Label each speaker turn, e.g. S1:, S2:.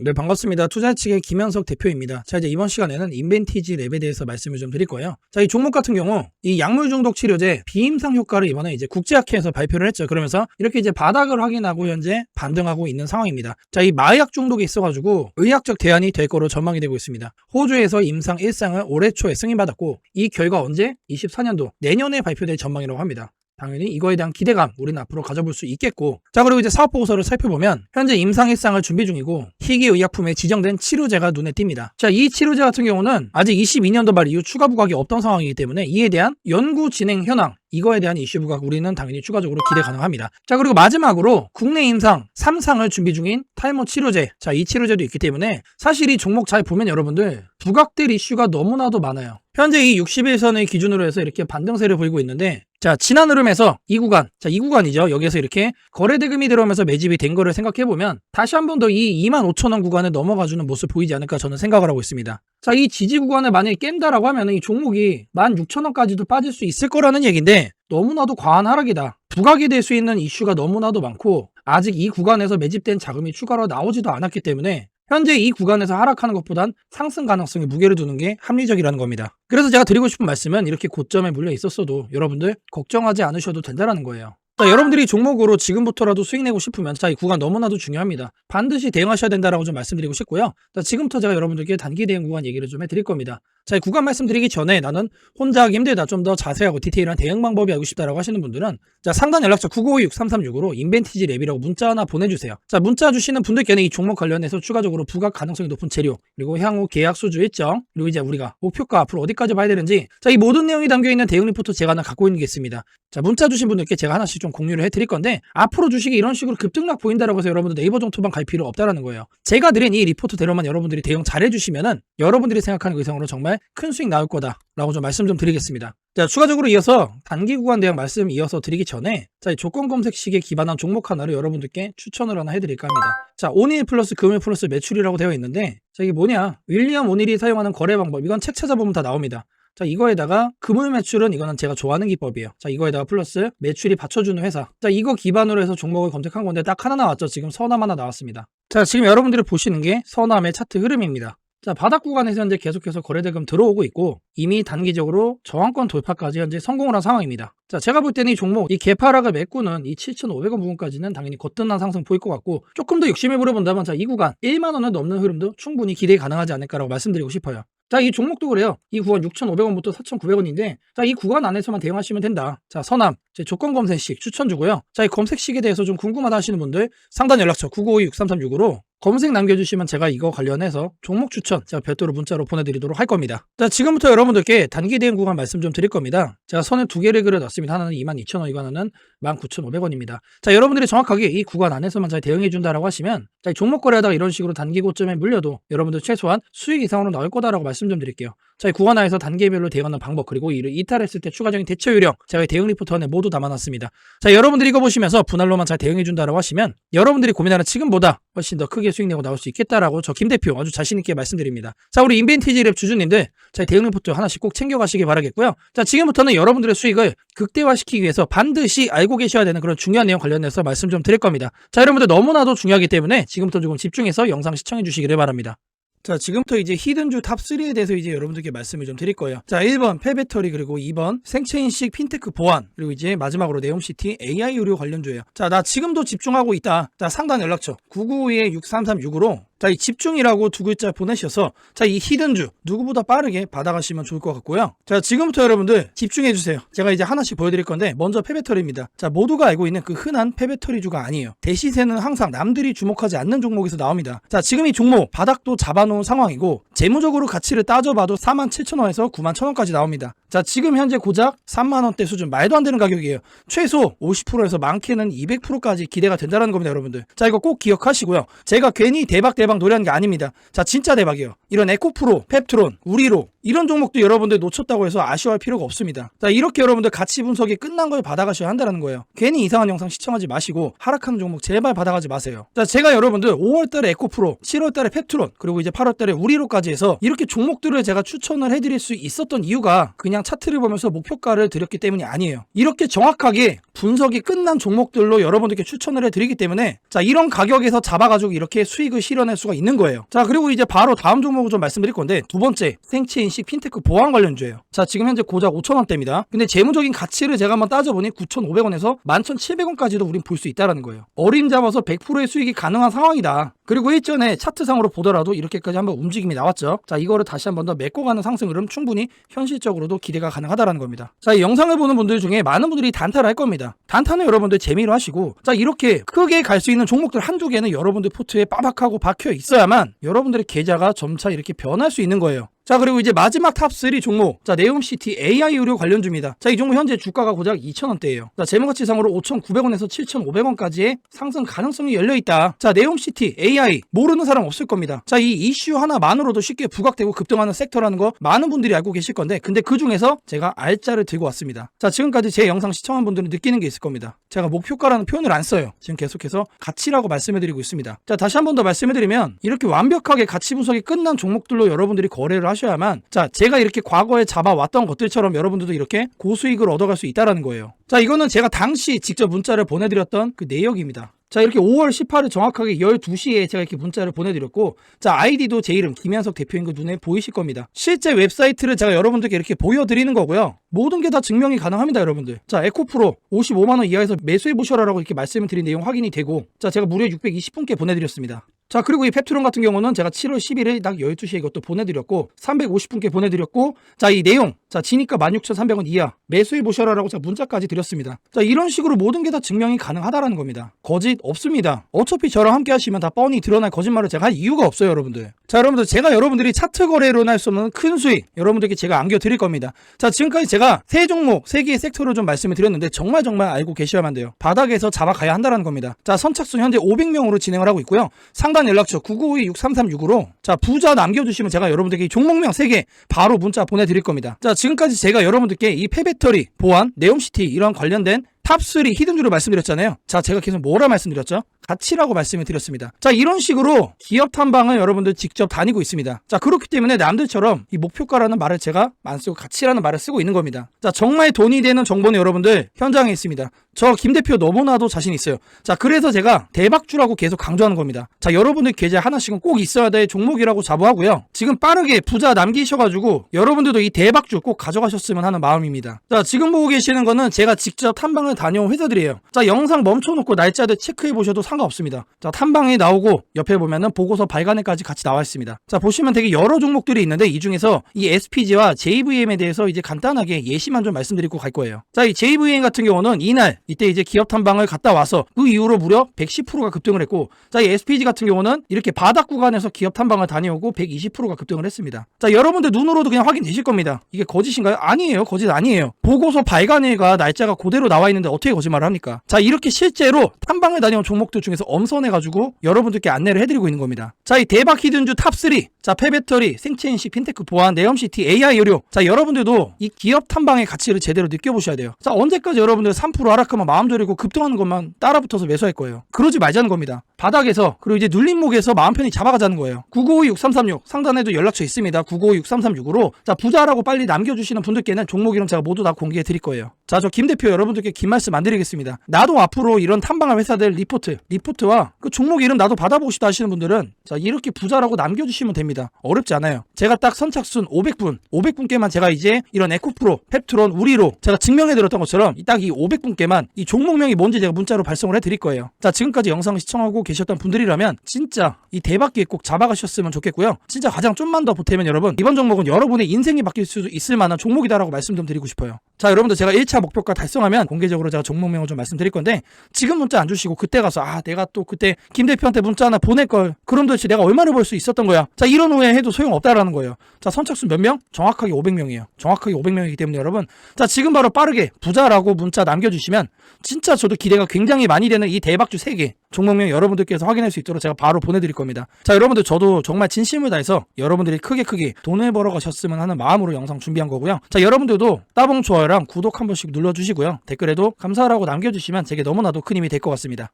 S1: 네, 반갑습니다. 투자 측의 김현석 대표입니다. 자, 이제 이번 시간에는 인벤티지 랩에 대해서 말씀을 좀 드릴 거예요. 자, 이 종목 같은 경우, 이 약물 중독 치료제 비임상 효과를 이번에 이제 국제학회에서 발표를 했죠. 그러면서 이렇게 이제 바닥을 확인하고 현재 반등하고 있는 상황입니다. 자, 이 마약 중독이 있어가지고 의학적 대안이 될 거로 전망이 되고 있습니다. 호주에서 임상 1상을 올해 초에 승인받았고, 이 결과 언제? 24년도 내년에 발표될 전망이라고 합니다. 당연히 이거에 대한 기대감 우리는 앞으로 가져볼 수 있겠고 자 그리고 이제 사업 보고서를 살펴보면 현재 임상 일상을 준비 중이고 희귀 의약품에 지정된 치료제가 눈에 띕니다 자 이 치료제 같은 경우는 아직 22년도 말 이후 추가 부각이 없던 상황이기 때문에 이에 대한 연구 진행 현황 이거에 대한 이슈 부각 우리는 당연히 추가적으로 기대 가능합니다. 자 그리고 마지막으로 국내 임상 3상을 준비 중인 탈모 치료제 자 이 치료제도 있기 때문에 사실 이 종목 잘 보면 여러분들 부각될 이슈가 너무나도 많아요. 현재 이 61선을 기준으로 해서 이렇게 반등세를 보이고 있는데 자 지난 흐름에서 이 구간 자 이 구간이죠 여기에서 이렇게 거래대금이 들어오면서 매집이 된 거를 생각해 보면 다시 한 번 더 이 25,000원 구간에 넘어가주는 모습 보이지 않을까 저는 생각을 하고 있습니다. 자, 이 지지 구간을 만약에 깬다라고 하면 이 종목이 16,000원까지도 빠질 수 있을 거라는 얘기인데 너무나도 과한 하락이다. 부각이 될 수 있는 이슈가 너무나도 많고 아직 이 구간에서 매집된 자금이 추가로 나오지도 않았기 때문에 현재 이 구간에서 하락하는 것보단 상승 가능성에 무게를 두는 게 합리적이라는 겁니다. 그래서 제가 드리고 싶은 말씀은 이렇게 고점에 물려 있었어도 여러분들 걱정하지 않으셔도 된다는 거예요. 자, 여러분들이 종목으로 지금부터라도 수익 내고 싶으면 자, 이 구간 너무나도 중요합니다. 반드시 대응하셔야 된다라고 좀 말씀드리고 싶고요. 자, 지금부터 제가 여러분들께 단기 대응 구간 얘기를 좀 해드릴 겁니다. 자, 이 구간 말씀드리기 전에 나는 혼자 하기 힘들다. 좀 더 자세하고 디테일한 대응 방법이 알고 싶다라고 하시는 분들은 자, 상단 연락처 9956336으로 인벤티지 랩이라고 문자 하나 보내주세요. 자, 문자 주시는 분들께는 이 종목 관련해서 추가적으로 부각 가능성이 높은 재료, 그리고 향후 계약 수주 일정, 그리고 이제 우리가 목표가 앞으로 어디까지 봐야 되는지 자, 이 모든 내용이 담겨 있는 대응 리포트 제가 하나 갖고 있는 게 있습니다. 자, 문자 주신 분들께 제가 하나씩 좀 공유를 해 드릴 건데 앞으로 주식이 이런 식으로 급등락 보인다라고 해서 여러분들 네이버 정토방 갈 필요 없다라는 거예요. 제가 드린 이 리포트대로만 여러분들이 대응 잘 해주시면은 여러분들이 생각하는 그 이상으로 정말 큰 수익 나올 거다라고 좀 말씀 좀 드리겠습니다. 자, 추가적으로 이어서 단기 구간 대응 말씀 이어서 드리기 전에 자, 이 조건 검색식에 기반한 종목 하나를 여러분들께 추천을 하나 해드릴까 합니다. 자, 온일 플러스 금일 플러스 매출이라고 되어 있는데 자, 이게 뭐냐? 윌리엄 오닐이 사용하는 거래 방법 이건 책 찾아보면 다 나옵니다. 자, 이거에다가 금융 매출은 이거는 제가 좋아하는 기법이에요. 자, 이거에다가 플러스 매출이 받쳐주는 회사. 자, 이거 기반으로 해서 종목을 검색한 건데 딱 하나 나왔죠. 지금 서남 하나 나왔습니다. 자, 지금 여러분들이 보시는 게 서남의 차트 흐름입니다. 자, 바닥 구간에서 현재 계속해서 거래대금 들어오고 있고 이미 단기적으로 저항권 돌파까지 현재 성공을 한 상황입니다. 자, 제가 볼 때는 이 종목, 이 개파락을 메꾸는 이 7,500원 부분까지는 당연히 거뜬한 상승 보일 것 같고 조금 더 욕심을 부려본다면 자, 이 구간 1만 원을 넘는 흐름도 충분히 기대 가능하지 않을까라고 말씀드리고 싶어요. 자, 이 종목도 그래요. 이 구간 6,500원부터 4,900원인데, 자, 이 구간 안에서만 대응하시면 된다. 자, 서남, 제 조건 검색식 추천 주고요. 자, 이 검색식에 대해서 좀 궁금하다 하시는 분들, 상단 연락처 952-6336으로 검색 남겨주시면 제가 이거 관련해서 종목 추천 제가 별도로 문자로 보내드리도록 할 겁니다. 자, 지금부터 여러분들께 단기 대응 구간 말씀 좀 드릴 겁니다. 제가 선에 두 개를 그려놨습니다. 하나는 22,000원이고 하나는 19,500원입니다. 자, 여러분들이 정확하게 이 구간 안에서만 잘 대응해준다라고 하시면 자, 종목 거래하다가 이런 식으로 단기 고점에 물려도 여러분들 최소한 수익 이상으로 나올 거다라고 말씀 좀 드릴게요. 자, 이 구간 안에서 단계별로 대응하는 방법 그리고 이를 이탈했을 때 추가적인 대처 요령 제가 대응 리포트 안에 모두 담아놨습니다. 자, 여러분들이 이거 보시면서 분할로만 잘 대응해준다라고 하시면 여러분들이 고민하는 지금보다 훨씬 더 크게 수익 내고 나올 수 있겠다라고 저 김 대표 아주 자신있게 말씀드립니다. 자, 우리 인벤티지 랩 주주님들 자, 대응 리포트 하나씩 꼭 챙겨가시기 바라겠고요. 자, 지금부터는 여러분들의 수익을 극대화시키기 위해서 반드시 알고 계셔야 되는 그런 중요한 내용 관련해서 말씀 좀 드릴 겁니다. 자, 여러분들 너무나도 중요하기 때문에 지금부터 조금 집중해서 영상 시청해 주시기를 바랍니다. 자, 지금부터 이제 히든주 탑3에 대해서 이제 여러분들께 말씀을 좀 드릴 거예요. 자, 1번 폐배터리 그리고 2번 생체인식 핀테크 보안 그리고 이제 마지막으로 네옴시티 AI 의료 관련주예요. 자, 나 지금도 집중하고 있다. 자, 상단 연락처 992-6336으로 자, 이 집중이라고 두 글자 보내셔서 자, 이 히든주 누구보다 빠르게 받아가시면 좋을 것 같고요. 자, 지금부터 여러분들 집중해 주세요. 제가 이제 하나씩 보여드릴 건데 먼저 폐배터리입니다. 자, 모두가 알고 있는 그 흔한 폐배터리주가 아니에요. 대시세는 항상 남들이 주목하지 않는 종목에서 나옵니다. 자, 지금 이 종목 바닥도 잡아놓은 상황이고 재무적으로 가치를 따져봐도 47,000원에서 91,000원까지 나옵니다. 자, 지금 현재 고작 3만원대 수준 말도 안 되는 가격이에요. 최소 50%에서 많게는 200%까지 기대가 된다는 겁니다, 여러분들. 자, 이거 꼭 기억하시고요. 제가 괜히 대박 대박 노래하는 게 아닙니다. 자, 진짜 대박이에요. 이런 에코프로, 펩트론, 우리로 이런 종목도 여러분들 놓쳤다고 해서 아쉬워할 필요가 없습니다. 자, 이렇게 여러분들 가치 분석이 끝난 걸 받아가셔야 한다는 거예요. 괜히 이상한 영상 시청하지 마시고 하락하는 종목 제발 받아가지 마세요. 자, 제가 여러분들 5월 달에 에코프로, 7월 달에 펩트론, 그리고 이제 8월 달에 우리로까지 해서 이렇게 종목들을 제가 추천을 해드릴 수 있었던 이유가 그냥 차트를 보면서 목표가를 드렸기 때문이 아니에요. 이렇게 정확하게 분석이 끝난 종목들로 여러분들께 추천을 해드리기 때문에 자, 이런 가격에서 잡아가지고 이렇게 수익을 실현할 수가 있는 거예요. 자, 그리고 이제 바로 다음 종목을 좀 말씀드릴 건데 두 번째 생체인 식 핀테크 보안 관련주예요. 자, 지금 현재 고작 5천원대입니다. 근데 재무적인 가치를 제가 한번 따져보니 9,500원에서 11,700원까지도 우린 볼 수 있다라는 거예요. 어림 잡아서 100%의 수익이 가능한 상황이다. 그리고 일전에 차트상으로 보더라도 이렇게까지 한번 움직임이 나왔죠. 자, 이거를 다시 한번 더 메꿔 가는 상승 흐름 충분히 현실적으로도 기대가 가능하다라는 겁니다. 자, 이 영상을 보는 분들 중에 많은 분들이 단타를 할 겁니다. 단타는 여러분들 재미로 하시고, 자, 이렇게 크게 갈 수 있는 종목들 한두 개는 여러분들 포트에 빠박하고 박혀 있어야만 여러분들의 계좌가 점차 이렇게 변할 수 있는 거예요. 자 그리고 이제 마지막 탑3 종목. 자 네옴시티 AI 의료 관련주입니다. 자 이 종목 현재 주가가 고작 2,000원대예요. 자 재무가치상으로 5,900원에서 7,500원까지의 상승 가능성이 열려있다. 자 네옴시티 AI 모르는 사람 없을 겁니다. 자 이 이슈 하나만으로도 쉽게 부각되고 급등하는 섹터라는 거 많은 분들이 알고 계실 건데 근데 그 중에서 제가 알짜를 들고 왔습니다. 자 지금까지 제 영상 시청한 분들은 느끼는 게 있을 겁니다. 제가 목표가라는 표현을 안 써요. 지금 계속해서 가치라고 말씀해드리고 있습니다. 자 다시 한 번 더 말씀해드리면 이렇게 완벽하게 가치 분석이 끝난 종목들로 여러분들이 거래를 하시 하셔야만 자 제가 이렇게 과거에 잡아왔던 것들처럼 여러분들도 이렇게 고수익을 얻어갈 수 있다라는 거예요. 자 이거는 제가 당시 직접 문자를 보내드렸던 그 내역입니다. 자 이렇게 5월 18일 정확하게 12시에 제가 이렇게 문자를 보내드렸고 자 아이디도 제 이름 김현석 대표인 거 눈에 보이실 겁니다 실제 웹사이트를 제가 여러분들께 이렇게 보여드리는 거고요 모든 게 다 증명이 가능합니다 여러분들 자 에코프로 55만원 이하에서 매수해 보셔라라고 이렇게 말씀을 드린 내용 확인이 되고 자 제가 무려 620분께 보내드렸습니다 자 그리고 이 펩트론 같은 경우는 제가 7월 11일 딱 12시에 이것도 보내드렸고 350분께 보내드렸고 자 이 내용 자 지니까 16,300원 이하. 매수해 보셔라라고 제가 문자까지 드렸습니다. 자 이런 식으로 모든 게 다 증명이 가능하다라는 겁니다. 거짓 없습니다. 어차피 저랑 함께 하시면 다 뻔히 드러날 거짓말을 제가 할 이유가 없어요 여러분들. 자 여러분들 제가 여러분들이 차트 거래로 날수 없는 큰 수익 여러분들께 제가 안겨 드릴 겁니다. 자 지금까지 제가 세 종목 세 개의 섹터를 좀 말씀을 드렸는데 정말 정말 알고 계셔야만 돼요. 바닥에서 잡아가야 한다는 겁니다. 자 선착순 현재 500명으로 진행을 하고 있고요. 상단 연락처 9952-6336으로 자 부자 남겨 주시면 제가 여러분들께 이 종목명 3개 바로 문자 보내 드릴 겁니다. 자 지금까지 제가 여러분들께 이 폐배터리 보안 네옴시티 이런 관련된 탑3 히든주를 말씀드렸잖아요. 자, 제가 계속 뭐라 말씀드렸죠? 가치라고 말씀을 드렸습니다. 자, 이런 식으로 기업 탐방을 여러분들 직접 다니고 있습니다. 자, 그렇기 때문에 남들처럼 이 목표가라는 말을 제가 안 쓰고 가치라는 말을 쓰고 있는 겁니다. 자, 정말 돈이 되는 정보는 여러분들 현장에 있습니다. 저 김 대표 너무나도 자신 있어요. 자, 그래서 제가 대박주라고 계속 강조하는 겁니다. 자, 여러분들 계좌 하나씩은 꼭 있어야 될 종목이라고 자부하고요. 지금 빠르게 부자 남기셔가지고 여러분들도 이 대박주 꼭 가져가셨으면 하는 마음입니다. 자, 지금 보고 계시는 거는 제가 직접 탐방을 다녀온 회사들이에요. 자, 영상 멈춰놓고 날짜들 체크해 보셔도 상관없습니다. 자, 탐방에 나오고 옆에 보면은 보고서 발간에까지 같이 나와 있습니다. 자, 보시면 되게 여러 종목들이 있는데 이 중에서 이 SPG와 JVM에 대해서 이제 간단하게 예시만 좀 말씀드리고 갈 거예요. 자, 이 JVM 같은 경우는 이날 이때 이제 기업 탐방을 갔다 와서 그 이후로 무려 110%가 급등을 했고 자, 이 SPG 같은 경우는 이렇게 바닥 구간에서 기업 탐방을 다녀오고 120%가 급등을 했습니다. 자, 여러분들 눈으로도 그냥 확인되실 겁니다. 이게 거짓인가요? 아니에요. 거짓 아니에요. 보고서 발간일과 날짜가 그대로 나와 있는 데 어떻게 거짓말을 합니까? 자, 이렇게 실제로 탐방을 다녀온 종목들 중에서 엄선해가지고 여러분들께 안내를 해드리고 있는 겁니다. 자, 이 대박 히든주 탑3. 자, 폐배터리, 생체인식, 핀테크 보안, 네옴시티, AI 의료. 자, 여러분들도 이 기업 탐방의 가치를 제대로 느껴보셔야 돼요. 자, 언제까지 여러분들 3% 하락하면 마음 졸이고 급등하는 것만 따라붙어서 매수할 거예요. 그러지 말자는 겁니다. 바닥에서 그리고 이제 눌림목에서 마음 편히 잡아가자는 거예요. 9952-6336 상단에도 연락처 있습니다. 9952-6336으로 자 부자라고 빨리 남겨주시는 분들께는 종목 이름 제가 모두 다 공개해 드릴 거예요. 자 저 김 대표 여러분들께 긴 말씀 안 드리겠습니다. 나도 앞으로 이런 탐방할 회사들 리포트 리포트와 그 종목 이름 나도 받아보고 싶다 하시는 분들은 자 이렇게 부자라고 남겨주시면 됩니다. 어렵지 않아요. 제가 딱 선착순 500분 500분께만 제가 이제 이런 에코프로 펩트론 우리로 제가 증명해 드렸던 것처럼 딱 이 500분께만 이 종목명이 뭔지 제가 문자로 발송을 해 드릴 거예요. 자 지금까지 영상을 시청하고 계셨던 분들이라면 진짜 이 대박 기회 꼭 잡아가셨으면 좋겠고요. 진짜 가장 좀만 더 보태면 여러분 이번 종목은 여러분의 인생이 바뀔 수 있을 만한 종목이다라고 말씀 좀 드리고 싶어요. 자, 여러분들 제가 1차 목표가 달성하면 공개적으로 제가 종목명을 좀 말씀드릴 건데 지금 문자 안 주시고 그때 가서 아, 내가 또 그때 김 대표한테 문자 하나 보낼 걸. 그럼 도대체 내가 얼마를 벌 수 있었던 거야. 자, 이런 후회 해도 소용없다라는 거예요. 자, 선착순 몇 명? 정확하게 500명이에요. 정확하게 500명이기 때문에 여러분, 자, 지금 바로 빠르게 부자라고 문자 남겨 주시면 진짜 저도 기대가 굉장히 많이 되는 이 대박주 3개 종목명 여러분들께서 확인할 수 있도록 제가 바로 보내드릴 겁니다. 자, 여러분들 저도 정말 진심을 다해서 여러분들이 크게 크게 돈을 벌어 가셨으면 하는 마음으로 영상 준비한 거고요. 자, 여러분들도 따봉 좋아요랑 구독 한 번씩 눌러주시고요. 댓글에도 감사하라고 남겨주시면 제게 너무나도 큰 힘이 될 것 같습니다.